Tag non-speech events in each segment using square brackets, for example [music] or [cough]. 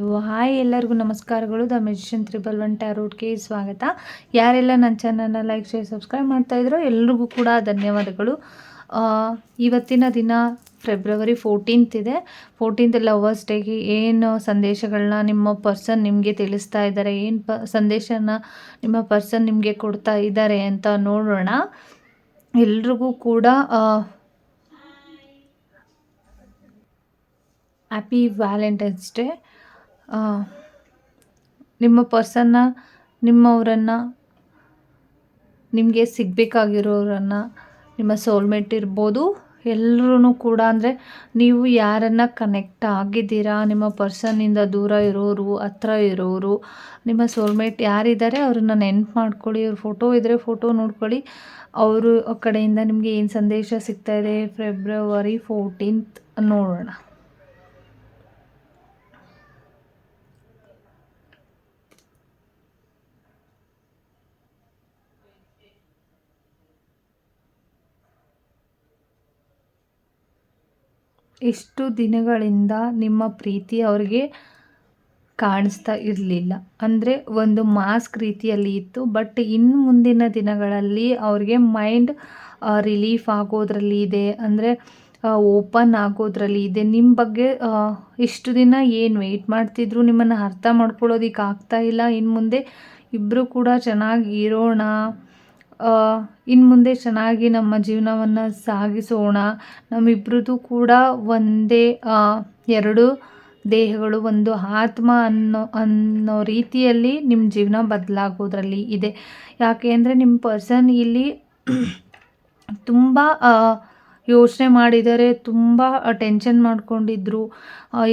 Hello, hi ಎಲ್ಲರಿಗೂ ನಮಸ್ಕಾರಗಳು. The magician triple one ಟ್ಯಾರೋಟ್ಗೆ ಸ್ವಾಗತ. ಯಾರೆಲ್ಲ ನನ್ನ ಚಾನಲ್ನ ಲೈಕ್, ಶೇರ್, ಸಬ್ಸ್ಕ್ರೈಬ್ ಮಾಡ್ತಾಯಿದ್ರೋ ಎಲ್ರಿಗೂ ಕೂಡ ಧನ್ಯವಾದಗಳು. ಇವತ್ತಿನ ದಿನ ಫೆಬ್ರವರಿ ಫೋರ್ಟೀನ್ತ್ ಇದೆ. ಫೋರ್ಟೀನ್ತ್ ಲವರ್ಸ್ ಡೇಗೆ ಏನು ಸಂದೇಶಗಳನ್ನ ನಿಮ್ಮ ಪರ್ಸನ್ ನಿಮಗೆ ತಿಳಿಸ್ತಾ ಇದ್ದಾರೆ? ಏನು ಪ, ಸಂದೇಶನ ನಿಮ್ಮ ಪರ್ಸನ್ ನಿಮಗೆ ಕೊಡ್ತಾ ಇದ್ದಾರೆ ಅಂತ ನೋಡೋಣ. ಎಲ್ರಿಗೂ ಕೂಡ ಹ್ಯಾಪಿ ವ್ಯಾಲೆಂಟೈನ್ಸ್ ಡೇ ನಿಮ್ಮ ಪರ್ಸನ್ನ, ನಿಮ್ಮವರನ್ನು, ನಿಮಗೆ ಸಿಗಬೇಕಾಗಿರೋರನ್ನು, ನಿಮ್ಮ ಸೋಲ್ಮೇಟ್ ಇರ್ಬೋದು ಎಲ್ಲರೂ ಕೂಡ. ಅಂದರೆ ನೀವು ಯಾರನ್ನು ಕನೆಕ್ಟ್ ಆಗಿದ್ದೀರಾ, ನಿಮ್ಮ ಪರ್ಸನ್ನಿಂದ ದೂರ ಇರೋರು, ಹತ್ರ ಇರೋರು, ನಿಮ್ಮ ಸೋಲ್ಮೇಟ್ ಯಾರಿದ್ದಾರೆ, ಅವ್ರನ್ನ ನೆನ್ಪು ಮಾಡ್ಕೊಳ್ಳಿ, ಅವ್ರ ಫೋಟೋ ಇದ್ದರೆ ಫೋಟೋ ನೋಡ್ಕೊಳ್ಳಿ. ಅವರು ಕಡೆಯಿಂದ ನಿಮಗೆ ಏನು ಸಂದೇಶ ಸಿಗ್ತಾ ಇದೆ ಫೆಬ್ರವರಿ ಫೋರ್ಟೀನ್ತ್ ನೋಡೋಣ. ಎಷ್ಟು ದಿನಗಳಿಂದ ನಿಮ್ಮ ಪ್ರೀತಿ ಅವ್ರಿಗೆ ಕಾಣಿಸ್ತಾ ಇರಲಿಲ್ಲ. ಅಂದರೆ ಒಂದು ಮಾಸ್ಕ್ ರೀತಿಯಲ್ಲಿ ಇತ್ತು ಬಟ್ ಇನ್ನು ಮುಂದಿನ ದಿನಗಳಲ್ಲಿ ಅವ್ರಿಗೆ ಮೈಂಡ್ ರಿಲೀಫ್ ಆಗೋದ್ರಲ್ಲಿ ಇದೆ, ಅಂದರೆ ಓಪನ್ ಆಗೋದ್ರಲ್ಲಿ ಇದೆ. ನಿಮ್ಮ ಬಗ್ಗೆ ಇಷ್ಟು ದಿನ ಏನು ವೆಯ್ಟ್ ಮಾಡ್ತಿದ್ರು ನಿಮ್ಮನ್ನು ಅರ್ಥ ಮಾಡ್ಕೊಳ್ಳೋದಕ್ಕೆ ಆಗ್ತಾ ಇಲ್ಲ. ಇನ್ನು ಮುಂದೆ ಇಬ್ಬರು ಕೂಡ ಚೆನ್ನಾಗಿ ಇರೋಣ ಇನ್ನು ಮುಂದೆ ಚೆನ್ನಾಗಿ ನಮ್ಮ ಜೀವನವನ್ನು ಸಾಗಿಸೋಣ. ನಮ್ಮಿಬ್ರದ್ದು ಕೂಡ ಒಂದೇ ಎರಡು ದೇಹಗಳು, ಒಂದು ಆತ್ಮ ಅನ್ನೋ ಅನ್ನೋ ರೀತಿಯಲ್ಲಿ ನಿಮ್ಮ ಜೀವನ ಬದಲಾಗೋದ್ರಲ್ಲಿ ಇದೆ. ಯಾಕೆ ಅಂದರೆ ನಿಮ್ಮ ಪರ್ಸನ್ ಇಲ್ಲಿ [clears throat] ತುಂಬ ಯೋಚನೆ ಮಾಡಿದರೆ ತುಂಬ ಟೆನ್ಷನ್ ಮಾಡ್ಕೊಂಡಿದ್ರು.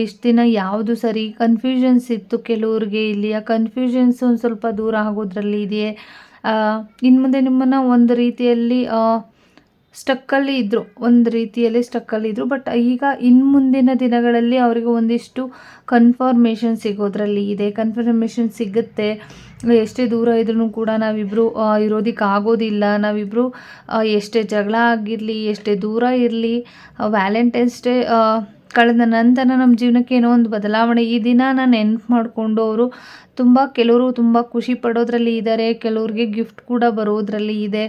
ಇಷ್ಟು ದಿನ ಯಾವುದು ಸರಿ ಕನ್ಫ್ಯೂಷನ್ಸ್ ಇತ್ತು ಕೆಲವ್ರಿಗೆ ಇಲ್ಲಿ. ಆ ಕನ್ಫ್ಯೂಷನ್ಸ್ ಒಂದು ಸ್ವಲ್ಪ ದೂರ ಆಗೋದ್ರಲ್ಲಿ ಇದೆ ಇನ್ನು ಮುಂದೆ ನಿಮ್ಮನ್ನು ಒಂದು ರೀತಿಯಲ್ಲಿ ಸ್ಟಕ್ಕಲ್ಲಿ ಇದ್ದರು ಒಂದು ರೀತಿಯಲ್ಲಿ ಸ್ಟಕ್ಕಲ್ಲಿ ಇದ್ದರು ಬಟ್ ಈಗ ಇನ್ನು ಮುಂದಿನ ದಿನಗಳಲ್ಲಿ ಅವರಿಗೆ ಒಂದಿಷ್ಟು ಕನ್ಫರ್ಮೇಷನ್ ಸಿಗೋದ್ರಲ್ಲಿ ಇದೆ. ಕನ್ಫರ್ಮೇಷನ್ ಸಿಗುತ್ತೆ. ಎಷ್ಟೇ ದೂರ ಇದ್ರೂ ಕೂಡ ನಾವಿಬ್ಬರು ಇರೋದಕ್ಕೆ ಆಗೋದಿಲ್ಲ. ನಾವಿಬ್ಬರು ಎಷ್ಟೇ ಜಗಳ ಆಗಿರಲಿ, ಎಷ್ಟೇ ದೂರ ಇರಲಿ ವ್ಯಾಲೆಂಟೈನ್ಸ್ ಡೇ ಕಳೆದ ನಂತರ ನಮ್ಮ ಜೀವನಕ್ಕೆ ಏನೋ ಒಂದು ಬದಲಾವಣೆ. ಈ ದಿನ ನಾನು ನೆನ್ಪು ಮಾಡಿಕೊಂಡು ಅವರು ತುಂಬ ಕೆಲವರು ತುಂಬ ಖುಷಿ ಪಡೋದ್ರಲ್ಲಿ ಇದ್ದಾರೆ ಕೆಲವ್ರಿಗೆ ಗಿಫ್ಟ್ ಕೂಡ ಬರೋದ್ರಲ್ಲಿ ಇದೆ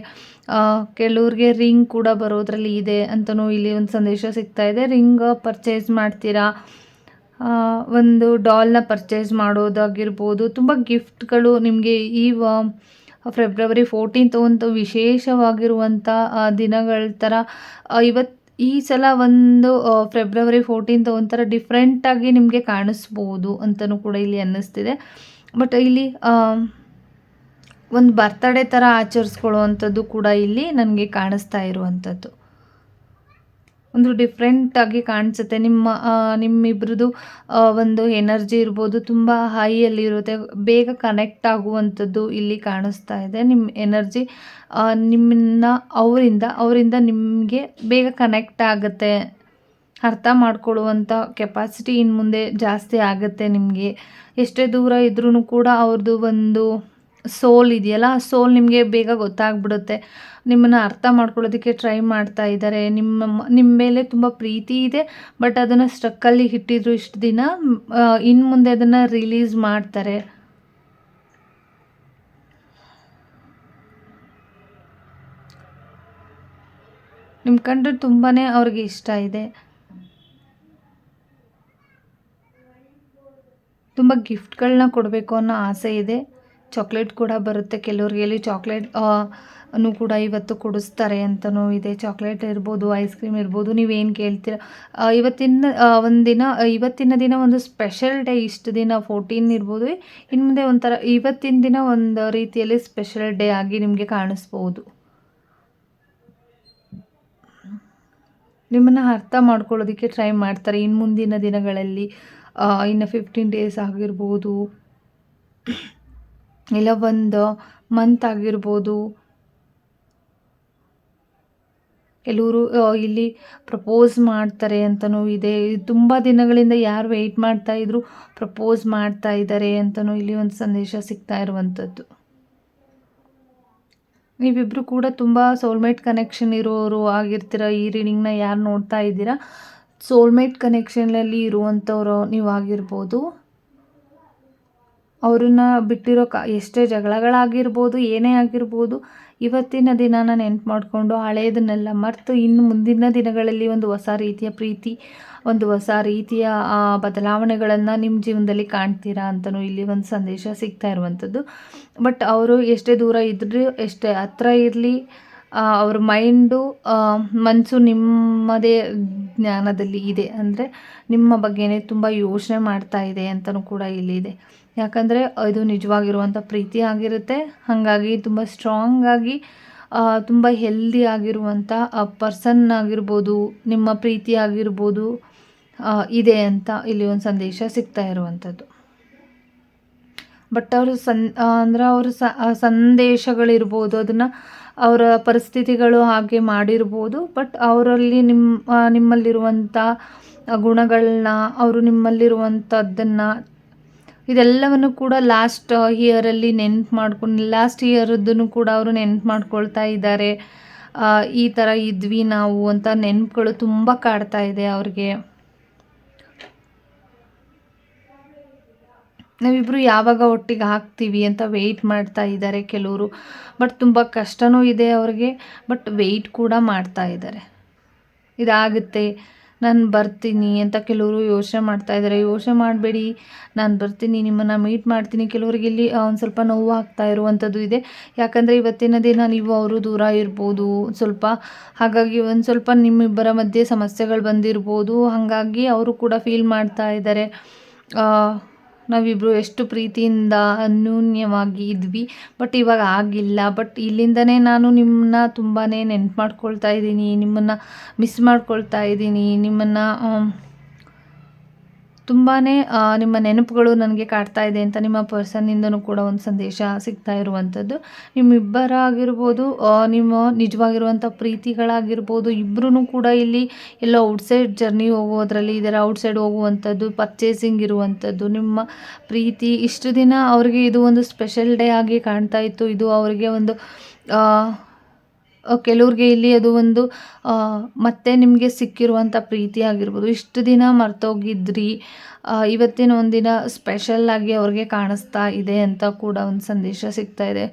ಕೆಲವ್ರಿಗೆ ರಿಂಗ್ ಕೂಡ ಬರೋದ್ರಲ್ಲಿ ಇದೆ ಅಂತಲೂ ಇಲ್ಲಿ ಒಂದು ಸಂದೇಶ ಸಿಗ್ತಾ ಇದೆ. ರಿಂಗ್ ಪರ್ಚೇಸ್ ಮಾಡ್ತೀರಾ? ಒಂದು ಡಾಲ್ನ ಪರ್ಚೇಸ್ ಮಾಡೋದಾಗಿರ್ಬೋದು, ತುಂಬ ಗಿಫ್ಟ್ಗಳು ನಿಮಗೆ ಈ ಫೆಬ್ರವರಿ ಫೋರ್ಟೀನ್ತ್ ಒಂದು ವಿಶೇಷವಾಗಿರುವಂಥ ದಿನಗಳ ಥರ ಇವತ್ತು ಈ ಸಲ ಒಂದು ಫೆಬ್ರವರಿ ಫೋರ್ಟೀನ್ತ್ ಒಂಥರ ಡಿಫ್ರೆಂಟಾಗಿ ನಿಮಗೆ ಕಾಣಿಸ್ಬೋದು ಅಂತಲೂ ಕೂಡ ಇಲ್ಲಿ ಅನ್ನಿಸ್ತಿದೆ. ಬಟ್ ಇಲ್ಲಿ ಒಂದು ಬರ್ತಡೇ ಥರ ಆಚರಿಸ್ಕೊಳ್ಳುವಂಥದ್ದು ಕೂಡ ಇಲ್ಲಿ ನನಗೆ ಕಾಣಿಸ್ತಾ ಇರುವಂಥದ್ದು. ಒಂದು ಡಿಫ್ರೆಂಟಾಗಿ ಕಾಣಿಸುತ್ತೆ. ನಿಮ್ಮ ನಿಮ್ಮಿಬ್ರದ್ದು ಒಂದು ಎನರ್ಜಿ ಇರ್ಬೋದು, ತುಂಬ ಹೈಯಲ್ಲಿರುತ್ತೆ ಬೇಗ ಕನೆಕ್ಟ್ ಆಗುವಂಥದ್ದು ಇಲ್ಲಿ ಕಾಣಿಸ್ತಾ ಇದೆ. ನಿಮ್ಮ ಎನರ್ಜಿ ನಿಮ್ಮನ್ನ ಅವರಿಂದ ಅವರಿಂದ ನಿಮಗೆ ಬೇಗ ಕನೆಕ್ಟ್ ಆಗುತ್ತೆ. ಅರ್ಥ ಮಾಡ್ಕೊಳ್ಳುವಂಥ ಕೆಪಾಸಿಟಿ ಇನ್ನು ಮುಂದೆ ಜಾಸ್ತಿ ಆಗುತ್ತೆ ನಿಮಗೆ. ಎಷ್ಟೇ ದೂರ ಇದ್ರೂ ಕೂಡ ಅವ್ರದ್ದು ಒಂದು ಸೋಲ್ ಇದೆಯಲ್ಲ, ಆ ಸೋಲ್ ನಿಮಗೆ ಬೇಗ ಗೊತ್ತಾಗ್ಬಿಡುತ್ತೆ. ನಿಮ್ಮನ್ನು ಅರ್ಥ ಮಾಡ್ಕೊಳ್ಳೋದಕ್ಕೆ ಟ್ರೈ ಮಾಡ್ತಾ ಇದ್ದಾರೆ. ನಿಮ್ಮ ನಿಮ್ಮ ಮೇಲೆ ತುಂಬ ಪ್ರೀತಿ ಇದೆ, ಬಟ್ ಅದನ್ನು ಸ್ಟ್ರಕ್ಕಲ್ಲಿ ಇಟ್ಟಿದ್ರು ಇಷ್ಟು ದಿನ ಇನ್ನು ಮುಂದೆ ಅದನ್ನು ರಿಲೀಸ್ ಮಾಡ್ತಾರೆ. ನಿಮ್ಮ ಕಂಡ್ರೆ ತುಂಬಾ ಅವ್ರಿಗೆ ಇಷ್ಟ ಇದೆ. ತುಂಬ ಗಿಫ್ಟ್ಗಳನ್ನ ಕೊಡಬೇಕು ಅನ್ನೋ ಆಸೆ ಇದೆ. ಚಾಕ್ಲೇಟ್ ಕೂಡ ಬರುತ್ತೆ. ಕೆಲವ್ರಿಗೆ ಇಲ್ಲಿ ಚಾಕ್ಲೇಟ್ ಅನ್ನು ಕೂಡ ಇವತ್ತು ಕೊಡಿಸ್ತಾರೆ ಅಂತಲೂ ಇದೆ. ಚಾಕ್ಲೇಟ್ ಇರ್ಬೋದು, ಐಸ್ ಕ್ರೀಮ್ ಇರ್ಬೋದು, ನೀವೇನು ಕೇಳ್ತೀರ? ಇವತ್ತಿನ ಒಂದು ಒಂದಿನ, ಇವತ್ತಿನ ದಿನ ಒಂದು ಸ್ಪೆಷಲ್ ಡೇ, ಇಷ್ಟು ದಿನ ಫೋರ್ಟೀನ್ ಇರ್ಬೋದು. ಇನ್ನು ಮುಂದೆ ಒಂಥರ, ಇವತ್ತಿನ ದಿನ ಒಂದು ರೀತಿಯಲ್ಲಿ ಸ್ಪೆಷಲ್ ಡೇ ಆಗಿ ನಿಮಗೆ ಕಾಣಿಸ್ಬೋದು. ನಿಮ್ಮನ್ನು ಅರ್ಥ ಮಾಡ್ಕೊಳ್ಳೋದಕ್ಕೆ ಟ್ರೈ ಮಾಡ್ತಾರೆ. ಇನ್ನು ಮುಂದಿನ ದಿನಗಳಲ್ಲಿ ಇನ್ನು ಫಿಫ್ಟೀನ್ ಡೇಸ್ ಆಗಿರ್ಬೋದು. ಇಲ್ಲ ಒಂದು ಮಂತ್ ಆಗಿರ್ಬೋದು. ಕೆಲವರು ಇಲ್ಲಿ ಪ್ರಪೋಸ್ ಮಾಡ್ತಾರೆ ಅಂತಲೂ ಇದೆ. ತುಂಬ ದಿನಗಳಿಂದ ಯಾರು ವೆಯ್ಟ್ ಮಾಡ್ತಾ ಇದ್ರು ಪ್ರಪೋಸ್ ಮಾಡ್ತಾ ಇದ್ದಾರೆ ಅಂತಲೂ ಇಲ್ಲಿ ಒಂದು ಸಂದೇಶ ಸಿಗ್ತಾ ಇರುವಂಥದ್ದು ನೀವಿಬ್ಬರು ಕೂಡ ತುಂಬ ಸೋಲ್ಮೇಟ್ ಕನೆಕ್ಷನ್ ಇರೋರು ಆಗಿರ್ತೀರ? ಈ ರೀಡಿಂಗ್ನ ಯಾರು ನೋಡ್ತಾ ಇದ್ದೀರಾ? ಸೋಲ್ಮೇಟ್ ಕನೆಕ್ಷನಲ್ಲಿ ಇರುವಂಥವ್ರು ನೀವು ಆಗಿರ್ಬೋದು. ಅವ್ರನ್ನ ಬಿಟ್ಟಿರೋ ಕ, ಎಷ್ಟೇ ಜಗಳಗಳಾಗಿರ್ಬೋದು, ಏನೇ ಆಗಿರ್ಬೋದು, ಇವತ್ತಿನ ದಿನಾನ ನೆನ್ಪು ಮಾಡಿಕೊಂಡು ಹಳೆಯದನ್ನೆಲ್ಲ ಮರೆತು ಇನ್ನು ಮುಂದಿನ ದಿನಗಳಲ್ಲಿ ಒಂದು ಹೊಸ ರೀತಿಯ ಪ್ರೀತಿ, ಒಂದು ಹೊಸ ರೀತಿಯ ಬದಲಾವಣೆಗಳನ್ನು ನಿಮ್ಮ ಜೀವನದಲ್ಲಿ ಕಾಣ್ತೀರಾ ಅಂತಲೂ ಇಲ್ಲಿ ಒಂದು ಸಂದೇಶ ಸಿಗ್ತಾ ಇರುವಂಥದ್ದು. ಬಟ್ ಅವರು ಎಷ್ಟೇ ದೂರ ಇದ್ದರೂ ಎಷ್ಟೇ ಹತ್ರ ಇರಲಿ ಅವ್ರ ಮೈಂಡು ಮನಸ್ಸು ನಿಮ್ಮದೇ ಜ್ಞಾನದಲ್ಲಿ ಇದೆ. ಅಂದರೆ ನಿಮ್ಮ ಬಗ್ಗೆನೇ ತುಂಬ ಯೋಚನೆ ಮಾಡ್ತಾ ಇದೆ ಅಂತಲೂ ಕೂಡ ಇಲ್ಲಿದೆ ಯಾಕಂದರೆ ಇದು ನಿಜವಾಗಿರುವಂಥ ಪ್ರೀತಿ ಆಗಿರುತ್ತೆ. ಹಾಗಾಗಿ ತುಂಬ ಸ್ಟ್ರಾಂಗಾಗಿ ತುಂಬ ಹೆಲ್ದಿ ಆಗಿರುವಂಥ ಪರ್ಸನ್ ಆಗಿರ್ಬೋದು, ನಿಮ್ಮ ಪ್ರೀತಿ ಆಗಿರ್ಬೋದು ಇದೆ ಅಂತ ಇಲ್ಲಿ ಒಂದು ಸಂದೇಶ ಸಿಗ್ತಾ ಇರುವಂಥದ್ದು ಬಟ್ ಅವರು ಸನ್ ಅಂದರೆ ಅವರು ಸಂದೇಶಗಳಿರ್ಬೋದು, ಅದನ್ನು ಅವರ ಪರಿಸ್ಥಿತಿಗಳು ಹಾಗೆ ಮಾಡಿರ್ಬೋದು. ಬಟ್ ಅವರಲ್ಲಿ ನಿಮ್ಮ ನಿಮ್ಮಲ್ಲಿರುವಂಥ ಗುಣಗಳನ್ನ, ಅವರು ನಿಮ್ಮಲ್ಲಿರುವಂಥದ್ದನ್ನು ಇದೆಲ್ಲವನ್ನು ಕೂಡ ಲಾಸ್ಟ್ ಇಯರಲ್ಲಿ ನೆನ್ಪು ಮಾಡ್ಕೊಂಡು ಲಾಸ್ಟ್ ಇಯರದ್ದನ್ನು ಕೂಡ ಅವರು ನೆನ್ಪು ಮಾಡ್ಕೊಳ್ತಾ ಇದ್ದಾರೆ. ಈ ಥರ ಇದ್ವಿ ನಾವು ಅಂತ ನೆನಪುಗಳು ತುಂಬ ಕಾಡ್ತಾ ಇದೆ ಅವ್ರಿಗೆ. ನಾವಿಬ್ಬರು ಯಾವಾಗ ಒಟ್ಟಿಗೆ ಹಾಕ್ತೀವಿ ಅಂತ ವೆಯ್ಟ್ ಮಾಡ್ತಾ ಇದ್ದಾರೆ ಕೆಲವರು. ಬಟ್ ತುಂಬ ಕಷ್ಟವೂ ಇದೆ ಅವ್ರಿಗೆ. ಬಟ್ ವೆಯ್ಟ್ ಕೂಡ ಮಾಡ್ತಾ ಇದ್ದಾರೆ. ಇದಾಗುತ್ತೆ. ನಾನು ಬರ್ತೀನಿ ಅಂತ ಕೆಲವರು ಯೋಚನೆ ಮಾಡ್ತಾ ಇದ್ದಾರೆ. ಯೋಚನೆ ಮಾಡಬೇಡಿ. ನಾನು ಬರ್ತೀನಿ, ನಿಮ್ಮನ್ನು ಮೀಟ್ ಮಾಡ್ತೀನಿ. ಕೆಲವರಿಗೆ ಇಲ್ಲಿ ಒಂದು ಸ್ವಲ್ಪ ನೋವು ಆಗ್ತಾ ಇರುವಂಥದ್ದು ಇದೆ. ಯಾಕಂದರೆ ಇವತ್ತಿನ ದಿನ ನೀವು ಅವರು ದೂರ ಇರ್ಬೋದು. ಸ್ವಲ್ಪ ಹಾಗಾಗಿ ಒಂದು ಸ್ವಲ್ಪ ನಿಮ್ಮಿಬ್ಬರ ಮಧ್ಯೆ ಸಮಸ್ಯೆಗಳು ಬಂದಿರ್ಬೋದು. ಹಾಗಾಗಿ ಅವರು ಕೂಡ ಫೀಲ್ ಮಾಡ್ತಾ ಇದ್ದಾರೆ. ನಾವಿಬ್ಬರು ಎಷ್ಟು ಪ್ರೀತಿಯಿಂದ ಅನ್ಯೂನ್ಯವಾಗಿ ಇದ್ವಿ ಬಟ್ ಇವಾಗ ಆಗಿಲ್ಲ. ಬಟ್ ಇಲ್ಲಿಂದನೇ ನಾನು ನಿಮ್ಮನ್ನ ತುಂಬಾ ನೆನ್ಪು ಮಾಡ್ಕೊಳ್ತಾ ಇದ್ದೀನಿ, ನಿಮ್ಮನ್ನು ಮಿಸ್ ಮಾಡ್ಕೊಳ್ತಾ ಇದ್ದೀನಿ, ನಿಮ್ಮನ್ನು ತುಂಬಾ ನಿಮ್ಮ ನೆನಪುಗಳು ನನಗೆ ಕಾಡ್ತಾ ಇದೆ ಅಂತ ನಿಮ್ಮ ಪರ್ಸನ್ನಿಂದನೂ ಕೂಡ ಒಂದು ಸಂದೇಶ ಸಿಗ್ತಾ ಇರುವಂಥದ್ದು ನಿಮ್ಮಿಬ್ಬರಾಗಿರ್ಬೋದು ನಿಮ್ಮ ನಿಜವಾಗಿರುವಂಥ ಪ್ರೀತಿಗಳಾಗಿರ್ಬೋದು ಇಬ್ಬರೂ ಕೂಡ ಇಲ್ಲಿ ಎಲ್ಲ ಔಟ್ಸೈಡ್ ಜರ್ನಿ ಹೋಗೋದ್ರಲ್ಲಿ ಇದರ ಔಟ್ಸೈಡ್ ಹೋಗುವಂಥದ್ದು ಪರ್ಚೇಸಿಂಗ್ ಇರುವಂಥದ್ದು ನಿಮ್ಮ ಪ್ರೀತಿ ಇಷ್ಟು ದಿನ ಅವರಿಗೆ ಇದು ಒಂದು ಸ್ಪೆಷಲ್ ಡೇ ಆಗಿ ಕಾಣ್ತಾ ಇತ್ತು. ಇದು ಅವರಿಗೆ ಒಂದು ಕೆಲವ್ರಿಗೆ ಇಲ್ಲಿ ಅದು ಒಂದು ಮತ್ತೆ ನಿಮಗೆ ಸಿಕ್ಕಿರುವಂಥ ಪ್ರೀತಿ ಆಗಿರ್ಬೋದು. ಇಷ್ಟು ದಿನ ಮರ್ತೋಗಿದ್ರಿ ಇವತ್ತಿನ ಒಂದಿನ ಸ್ಪೆಷಲ್ಲಾಗಿ ಅವ್ರಿಗೆ ಕಾಣಿಸ್ತಾ ಇದೆ ಅಂತ ಕೂಡ ಒಂದು ಸಂದೇಶ ಸಿಗ್ತಾ ಇದೆ.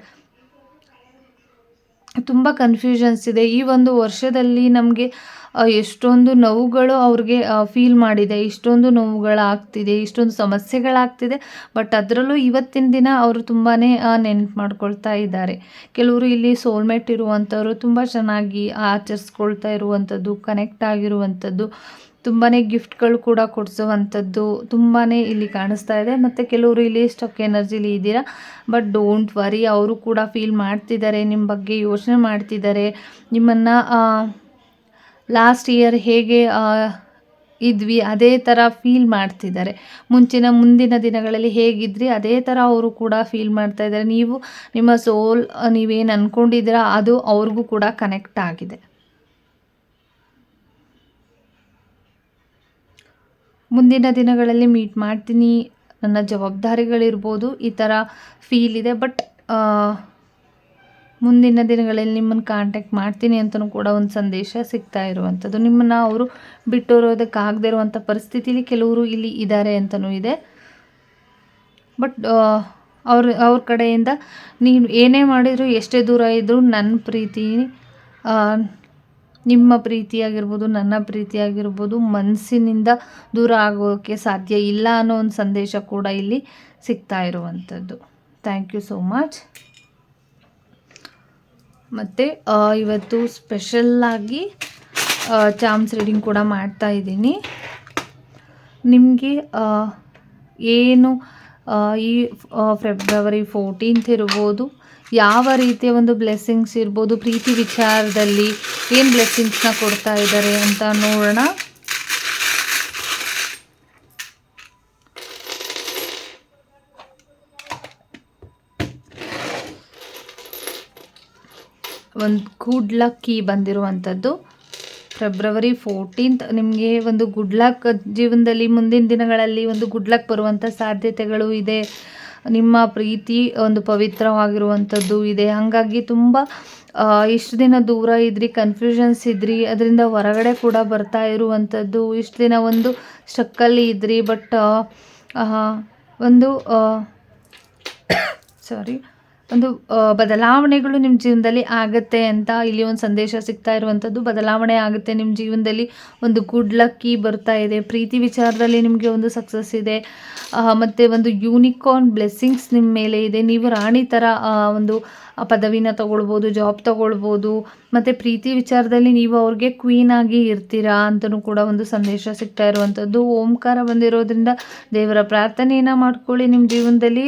ತುಂಬ ಕನ್ಫ್ಯೂಷನ್ಸ್ ಇದೆ. ಈ ಒಂದು ವರ್ಷದಲ್ಲಿ ನಮಗೆ ಎಷ್ಟೊಂದು ನೋವುಗಳು ಅವ್ರಿಗೆ ಫೀಲ್ ಮಾಡಿದೆ. ಇಷ್ಟೊಂದು ನೋವುಗಳಾಗ್ತಿದೆ, ಇಷ್ಟೊಂದು ಸಮಸ್ಯೆಗಳಾಗ್ತಿದೆ. ಬಟ್ ಅದರಲ್ಲೂ ಇವತ್ತಿನ ದಿನ ಅವರು ತುಂಬಾ ನೆನ್ಪು ಮಾಡ್ಕೊಳ್ತಾ ಇದ್ದಾರೆ. ಕೆಲವರು ಇಲ್ಲಿ ಸೋಲ್ಮೇಟ್ ಇರುವಂಥವ್ರು ತುಂಬ ಚೆನ್ನಾಗಿ ಆಚರಿಸ್ಕೊಳ್ತಾ ಇರುವಂಥದ್ದು ಕನೆಕ್ಟ್ ಆಗಿರುವಂಥದ್ದು. ತುಂಬಾ ಗಿಫ್ಟ್ಗಳು ಕೂಡ ಕೊಡಿಸುವಂಥದ್ದು ತುಂಬಾ ಇಲ್ಲಿ ಕಾಣಿಸ್ತಾ ಇದೆ. ಮತ್ತು ಕೆಲವರು ಇಲ್ಲಿ ಸ್ಟಕ್ ಎನರ್ಜಿಲಿ ಇದ್ದೀರಾ, ಬಟ್ ಡೋಂಟ್ ವರಿ, ಅವರು ಕೂಡ ಫೀಲ್ ಮಾಡ್ತಿದ್ದಾರೆ, ನಿಮ್ಮ ಬಗ್ಗೆ ಯೋಚನೆ ಮಾಡ್ತಿದ್ದಾರೆ. ನಿಮ್ಮನ್ನು ಲಾಸ್ಟ್ ಇಯರ್ ಹೇಗೆ ಇದ್ವಿ, ಅದೇ ಥರ ಫೀಲ್ ಮಾಡ್ತಿದ್ದಾರೆ. ಮುಂಚಿನ ಮುಂದಿನ ದಿನಗಳಲ್ಲಿ ಹೇಗಿದ್ರಿ, ಅದೇ ಥರ ಅವರು ಕೂಡ ಫೀಲ್ ಮಾಡ್ತಾ ಇದ್ದಾರೆ. ನೀವು ನಿಮ್ಮ ಸೋಲ್, ನೀವೇನು ಅಂದ್ಕೊಂಡಿದ್ದೀರಾ ಅದು ಅವ್ರಿಗೂ ಕೂಡ ಕನೆಕ್ಟ್ ಆಗಿದೆ. ಮುಂದಿನ ದಿನಗಳಲ್ಲಿ ಮೀಟ್ ಮಾಡ್ತೀನಿ. ನನ್ನ ಜವಾಬ್ದಾರಿಗಳಿರ್ಬೋದು, ಈ ಥರ ಫೀಲ್ ಇದೆ. ಬಟ್ ಮುಂದಿನ ದಿನಗಳಲ್ಲಿ ನಿಮ್ಮನ್ನು ಕಾಂಟ್ಯಾಕ್ಟ್ ಮಾಡ್ತೀನಿ ಅಂತಲೂ ಕೂಡ ಒಂದು ಸಂದೇಶ ಸಿಗ್ತಾ ಇರುವಂಥದ್ದು ನಿಮ್ಮನ್ನು ಅವರು ಬಿಟ್ಟೋರೋದಕ್ಕಾಗದೇ ಇರುವಂಥ ಪರಿಸ್ಥಿತಿಲಿ ಕೆಲವರು ಇಲ್ಲಿ ಇದ್ದಾರೆ ಅಂತಲೂ ಇದೆ. ಬಟ್ ಅವ್ರ ಅವ್ರ ಕಡೆಯಿಂದ ನೀನು ಏನೇ ಮಾಡಿದರೂ, ಎಷ್ಟೇ ದೂರ ಇದ್ದರೂ ನನ್ನ ಪ್ರೀತಿ ನಿಮ್ಮ ಪ್ರೀತಿಯಾಗಿರ್ಬೋದು, ನನ್ನ ಪ್ರೀತಿಯಾಗಿರ್ಬೋದು, ಮನಸ್ಸಿನಿಂದ ದೂರ ಆಗೋಕ್ಕೆ ಸಾಧ್ಯ ಇಲ್ಲ ಅನ್ನೋ ಒಂದು ಸಂದೇಶ ಕೂಡ ಇಲ್ಲಿ ಸಿಗ್ತಾ ಇರುವಂಥದ್ದು. ಥ್ಯಾಂಕ್ ಯು ಸೋ ಮಚ್ ಮತ್ತು ಇವತ್ತು ಸ್ಪೆಷಲ್ಲಾಗಿ ಚಾಮ್ಸ್ ರೀಡಿಂಗ್ ಕೂಡ ಮಾಡ್ತಾ ಇದ್ದೀನಿ. ನಿಮಗೆ ಏನು ಈ ಫೆಬ್ರವರಿ ಫೋರ್ಟೀನ್ತ್ ಇರ್ಬೋದು, ಯಾವ ರೀತಿಯ ಒಂದು ಬ್ಲೆಸ್ಸಿಂಗ್ಸ್ ಇರ್ಬೋದು, ಪ್ರೀತಿ ವಿಚಾರದಲ್ಲಿ ಏನು ಬ್ಲೆಸ್ಸಿಂಗ್ಸ್ನ ಕೊಡ್ತಾ ಇದ್ದಾರೆ ಅಂತ ನೋಡೋಣ. ಒಂದು ಗುಡ್ ಲಕ್ ಕೀ ಬಂದಿರುವಂಥದ್ದು ಫೆಬ್ರವರಿ ಫೋರ್ಟೀನ್ತ್ ನಿಮಗೆ ಒಂದು ಗುಡ್ ಲಕ್ ಜೀವನದಲ್ಲಿ ಮುಂದಿನ ದಿನಗಳಲ್ಲಿ ಒಂದು ಗುಡ್ ಲಕ್ ಬರುವಂಥ ಸಾಧ್ಯತೆಗಳು ಇದೆ. ನಿಮ್ಮ ಪ್ರೀತಿ ಒಂದು ಪವಿತ್ರವಾಗಿರುವಂಥದ್ದು ಇದೆ. ಹಾಗಾಗಿ ತುಂಬ ಇಷ್ಟು ದಿನ ದೂರ ಇದ್ರಿ ಕನ್ಫ್ಯೂಷನ್ಸ್ ಇದ್ರಿ, ಅದರಿಂದ ಹೊರಗಡೆ ಕೂಡ ಬರ್ತಾ ಇರುವಂಥದ್ದು. ಇಷ್ಟು ದಿನ ಒಂದು ಸ್ಟಕ್ಕಲ್ಲಿ ಇದ್ರಿ ಬಟ್ ಒಂದು ಸಾರಿ [coughs] ಒಂದು ಬದಲಾವಣೆಗಳು ನಿಮ್ಮ ಜೀವನದಲ್ಲಿ ಆಗುತ್ತೆ ಅಂತ ಇಲ್ಲಿ ಒಂದು ಸಂದೇಶ ಸಿಗ್ತಾ ಇರುವಂಥದ್ದು. ಬದಲಾವಣೆ ಆಗುತ್ತೆ ನಿಮ್ಮ ಜೀವನದಲ್ಲಿ. ಒಂದು ಗುಡ್ ಲಕ್ಕಿ ಬರ್ತಾ ಇದೆ. ಪ್ರೀತಿ ವಿಚಾರದಲ್ಲಿ ನಿಮಗೆ ಒಂದು ಸಕ್ಸಸ್ ಇದೆ. ಮತ್ತು ಒಂದು ಯೂನಿಕಾರ್ನ್ ಬ್ಲೆಸ್ಸಿಂಗ್ಸ್ ನಿಮ್ಮ ಮೇಲೆ ಇದೆ. ನೀವು ರಾಣಿ ಥರ ಒಂದು ಪದವಿನ ತಗೊಳ್ಬೋದು ಜಾಬ್ ತಗೊಳ್ಬೋದು. ಮತ್ತು ಪ್ರೀತಿ ವಿಚಾರದಲ್ಲಿ ನೀವು ಅವ್ರಿಗೆ ಕ್ವೀನ್ ಆಗಿ ಇರ್ತೀರಾ ಅಂತಲೂ ಕೂಡ ಒಂದು ಸಂದೇಶ ಸಿಗ್ತಾ ಇರುವಂಥದ್ದು. ಓಂಕಾರ ಬಂದಿರೋದ್ರಿಂದ ದೇವರ ಪ್ರಾರ್ಥನೆಯನ್ನು ಮಾಡ್ಕೊಳ್ಳಿ ನಿಮ್ಮ ಜೀವನದಲ್ಲಿ.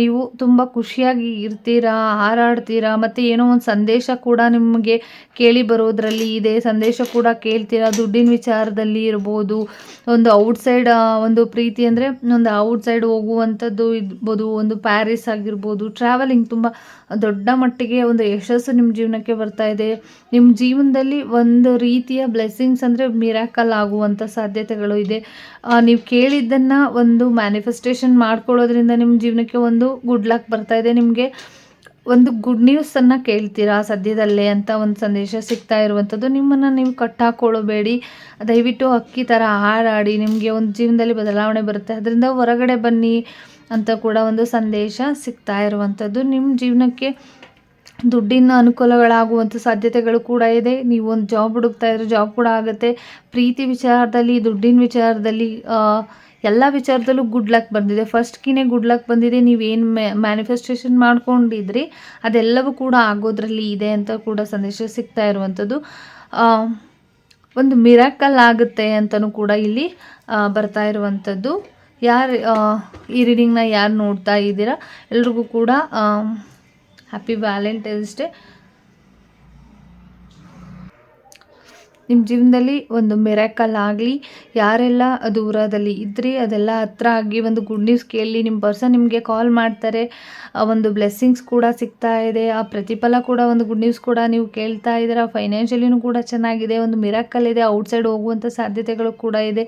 ನೀವು ತುಂಬ ಖುಷಿಯಾಗಿ ಇರ್ತೀರಾ, ಹಾರಾಡ್ತೀರಾ, ಮತ್ತು ಏನೋ ಒಂದು ಸಂದೇಶ ಕೂಡ ನಿಮಗೆ ಕೇಳಿ ಬರೋದ್ರಲ್ಲಿ, ಇದೆ ಸಂದೇಶ ಕೂಡ ಕೇಳ್ತೀರಾ, ದುಡ್ಡಿನ ವಿಚಾರದಲ್ಲಿ ಇರ್ಬೋದು. ಒಂದು ಔಟ್ಸೈಡ್ ಒಂದು ಪ್ರೀತಿ ಅಂದರೆ ಒಂದು ಔಟ್ಸೈಡ್ ಹೋಗುವಂಥದ್ದು ಇರ್ಬೋದು, ಒಂದು ಪ್ಯಾರಿಸ್ ಆಗಿರ್ಬೋದು. ಟ್ರಾವೆಲಿಂಗ್ ತುಂಬ ದೊಡ್ಡ ಮಟ್ಟಿಗೆ ಒಂದು ಯಶಸ್ಸು ನಿಮ್ಮ ಜೀವನಕ್ಕೆ ಬರ್ತಾ ಇದೆ. ನಿಮ್ಮ ಜೀವನದಲ್ಲಿ ಒಂದು ರೀತಿಯ ಬ್ಲೆಸ್ಸಿಂಗ್ಸ್ ಅಂದರೆ ಮಿರಾಕಲ್ ಆಗುವಂಥ ಸಾಧ್ಯತೆಗಳು ಇದೆ. ನೀವು ಕೇಳಿದ್ದನ್ನು ಒಂದು ಮ್ಯಾನಿಫೆಸ್ಟೇಷನ್ ಮಾಡ್ಕೊಳ್ಳೋದ್ರಿಂದ ನಿಮ್ಮ ಜೀವನಕ್ಕೆ ಒಂದು ಗುಡ್ ಲಕ್ ಬರ್ತಾ ಇದೆ. ನಿಮಗೆ ಒಂದು ಗುಡ್ ನ್ಯೂಸನ್ನು ಕೇಳ್ತೀರಾ ಸದ್ಯದಲ್ಲೇ ಅಂತ ಒಂದು ಸಂದೇಶ ಸಿಗ್ತಾ ಇರುವಂಥದ್ದು ನಿಮ್ಮನ್ನು ನೀವು ಕಟ್ಟಾಕೊಳ್ಳಬೇಡಿ. ದಯವಿಟ್ಟು ಅಕ್ಕಿ ಥರ ಹಾರಾಡಿ, ನಿಮಗೆ ಒಂದು ಜೀವನದಲ್ಲಿ ಬದಲಾವಣೆ ಬರುತ್ತೆ. ಅದರಿಂದ ಹೊರಗಡೆ ಬನ್ನಿ ಅಂತ ಕೂಡ ಒಂದು ಸಂದೇಶ ಸಿಗ್ತಾ ಇರುವಂಥದ್ದು ನಿಮ್ಮ ಜೀವನಕ್ಕೆ ದುಡ್ಡಿನ ಅನುಕೂಲಗಳಾಗುವಂಥ ಸಾಧ್ಯತೆಗಳು ಕೂಡ ಇದೆ. ನೀವು ಒಂದು ಜಾಬ್ ಹುಡುಕ್ತಾ ಇದ್ರೆ ಜಾಬ್ ಕೂಡ ಆಗುತ್ತೆ. ಪ್ರೀತಿ ವಿಚಾರದಲ್ಲಿ, ದುಡ್ಡಿನ ವಿಚಾರದಲ್ಲಿ ಎಲ್ಲ ವಿಚಾರದಲ್ಲೂ ಗುಡ್ ಲಕ್ ಬಂದಿದೆ. ಫಸ್ಟ್ಗಿನೇ ಗುಡ್ ಲಕ್ ಬಂದಿದೆ. ನೀವೇನು ಮ್ಯಾನಿಫೆಸ್ಟೇಷನ್ ಮಾಡ್ಕೊಂಡಿದ್ರಿ, ಅದೆಲ್ಲವೂ ಕೂಡ ಆಗೋದ್ರಲ್ಲಿ ಇದೆ ಅಂತ ಕೂಡ ಸಂದೇಶ ಸಿಗ್ತಾ ಇರುವಂಥದ್ದು. ಒಂದು ಮಿರಾಕಲ್ ಆಗುತ್ತೆ ಅಂತಲೂ ಕೂಡ ಇಲ್ಲಿ ಬರ್ತಾ ಇರುವಂಥದ್ದು. ಯಾರು ಈ ರೀಡಿಂಗ್ನ ಯಾರು ನೋಡ್ತಾ ಇದ್ದೀರಾ? ಎಲ್ರಿಗೂ ಕೂಡ ಹ್ಯಾಪಿ ವ್ಯಾಲೆಂಟೈನ್ಸ್ ಡೇ ನಿಮ್ಮ ಜೀವನದಲ್ಲಿ ಒಂದು ಮೆರಾಕಲ್ ಆಗಲಿ, ಯಾರೆಲ್ಲ ದೂರದಲ್ಲಿ ಇದ್ರಿ, ಅದೆಲ್ಲ ಹತ್ರ ಆಗಿ ಒಂದು ಗುಡ್ ನ್ಯೂಸ್ ಕೇಳಿ ನಿಮ್ಮ ಪರ್ಸನ್ ನಿಮಗೆ ಕಾಲ್ ಮಾಡ್ತಾರೆ, ಆ ಒಂದು ಬ್ಲೆಸ್ಸಿಂಗ್ಸ್ ಕೂಡ ಸಿಗ್ತಾ ಇದೆ, ಆ ಪ್ರತಿಫಲ ಕೂಡ ಒಂದು ಗುಡ್ ನ್ಯೂಸ್ ಕೂಡ ನೀವು ಕೇಳ್ತಾ ಇದ್ದೀರಾ ಫೈನಾನ್ಷಿಯಲಿನೂ ಕೂಡ ಚೆನ್ನಾಗಿದೆ, ಒಂದು ಮಿರಾಕಲ್ ಇದೆ ಔಟ್ಸೈಡ್ ಹೋಗುವಂಥ ಸಾಧ್ಯತೆಗಳು ಕೂಡ ಇದೆ.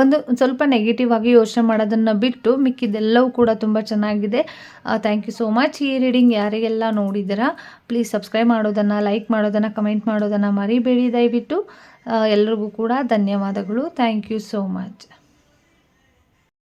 ಒಂದು ಸ್ವಲ್ಪ ನೆಗೆಟಿವ್ ಆಗಿ ಯೋಚನೆ ಮಾಡೋದನ್ನು ಬಿಟ್ಟು ಮಿಕ್ಕಿದೆಲ್ಲವೂ ಕೂಡ ತುಂಬ ಚೆನ್ನಾಗಿದೆ. ಥ್ಯಾಂಕ್ ಯು ಸೋ ಮಚ್ ಈ ರೀಡಿಂಗ್ ಯಾರಿಗೆಲ್ಲ ನೋಡಿದ್ದೀರಾ ಪ್ಲೀಸ್ ಸಬ್ಸ್ಕ್ರೈಬ್ ಮಾಡೋದನ್ನು ಲೈಕ್ ಮಾಡೋದನ್ನು ಕಮೆಂಟ್ ಮಾಡೋದನ್ನು ಮರಿಬೇಡಿ ದಯವಿಟ್ಟು. ಎಲ್ರಿಗೂ ಕೂಡ ಧನ್ಯವಾದಗಳು. Thank you so much